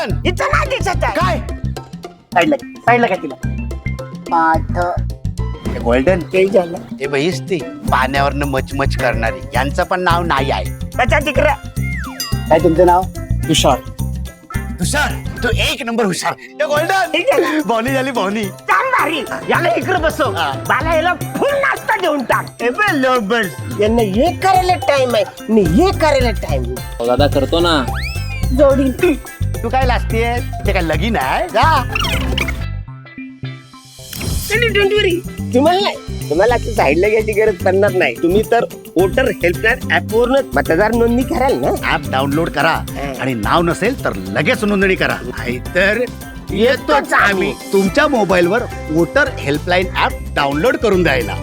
Golden इथं नाही दिसत आहे काय? साईडला साईडला का तिला? पाठ. गोल्डन. ते झालं. ते बहीच ते. पाण्यावरनं मचमच करणारी. यांचं पण नाव नाही आहे. त्याच्या तिकडे. काय तुमचं नाव? तुषार. हुशार तू एक नंबर हुशार. ते गोल्डन. ठीक आहे? बॉनी झाली बॉनी छान भारी. याला इकडे बसव. हा. मला याला फुल नाश्ता देऊन टाक. ए बे lovers. यांना हे करायला टाइम आहे. आणि हे करायला टाइम हो, दादा करतो ना. जोडी. तू काय लाजतीये ते काय लगीन आहे? जा. तुम्हाला नाही. तुम्हाला साईडला घ्यायची गरज पडणार नाही. तुम्ही तर वोटर हेल्पलाईन ऍप वरून मतदार नोंदणी कराल ना? ऍप डाउनलोड करा. आणि नाव नसेल तर लगेच नोंदणी करा. नाहीतर येतोच आम्ही. तुमच्या मोबाईलवर वोटर हेल्पलाईन ऍप डाउनलोड करून द्यायला.